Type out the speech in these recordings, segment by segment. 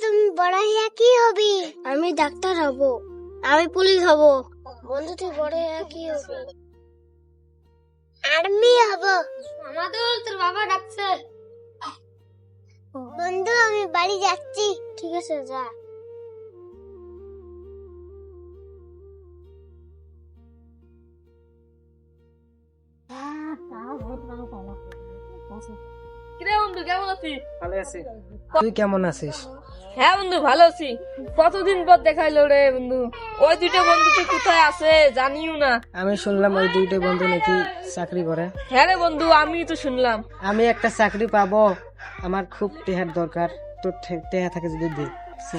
তুমি বড় হইয়া কি হবি? আমি ডাক্তার হব। আমি পুলিশ হব। বন্ধু তুই বড় হইয়া কি হবি? আর্মি হব। আমাদের তোর বাবা ডাকছে। বন্ধু আমি বাড়ি যাচ্ছি। ঠিক আছে যা। কিরে বন্ধু কেমন আছিস? ভালো আছি। তুই কেমন আছিস? হ্যাঁ বন্ধু ভালো আছি। কতদিন পর দেখাইলো রে বন্ধু? ওই দুইটা বন্ধু তো কোথায় আছে জানিও না। আমি শুনলাম ওই দুইটা বন্ধু নাকি চাকরি করে। হ্যাঁ রে বন্ধু আমি তো শুনলাম। আমি একটা চাকরি পাবো। আমার খুব টেহার দরকার। তোর টেহা থাকে যদি দে।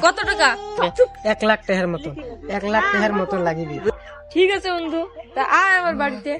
কত টাকা? এক লাখ টেহার মতো। এক লাখ টেহার মতো লাগিবি। ঠিক আছে বন্ধু তা আয় আমার বাড়িতে।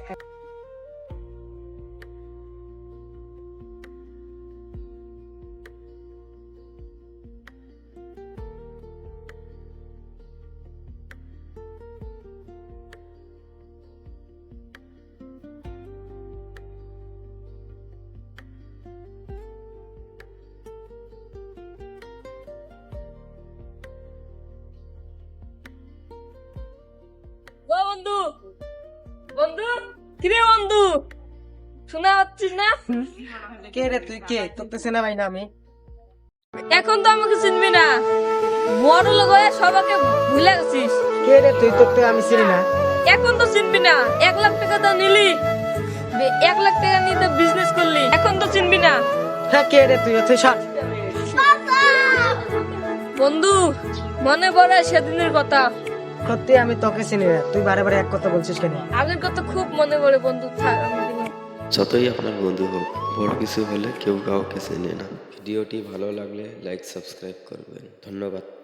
বন্ধু। বন্ধু? কিরে বন্ধু? শোনা পাচ্ছিস না? কে রে তুই? কে? তোর তো চেনা ভাই না আমি। এখন তো আমাকে চিনবি না। বড় লোক হয়ে ভুলে গেছিস। কে রে তুই? তোর তো আমি চিনি না। এখন তো চিনবি না। এক লাখ টাকা তো নিলি। এক লাখ টাকা নিয়ে তো বিজনেস করলি। এখন তো চিনবি না। হ্যাঁ কে রে তুই? তুই সর। বন্ধু মনে পড়ে সেদিনের কথা। সত্যি আমি তোকে চিনি না তুই বারে বারে এক কথা বলছিস কেন? আগের কথা খুব মনে পড়ে বন্ধু থাক। যতই আপনার বন্ধু হোক বড় কিছু হলে কেউ কাউকে চেনে না। ভিডিওটি ভালো লাগলে লাইক সাবস্ক্রাইব করবেন। ধন্যবাদ।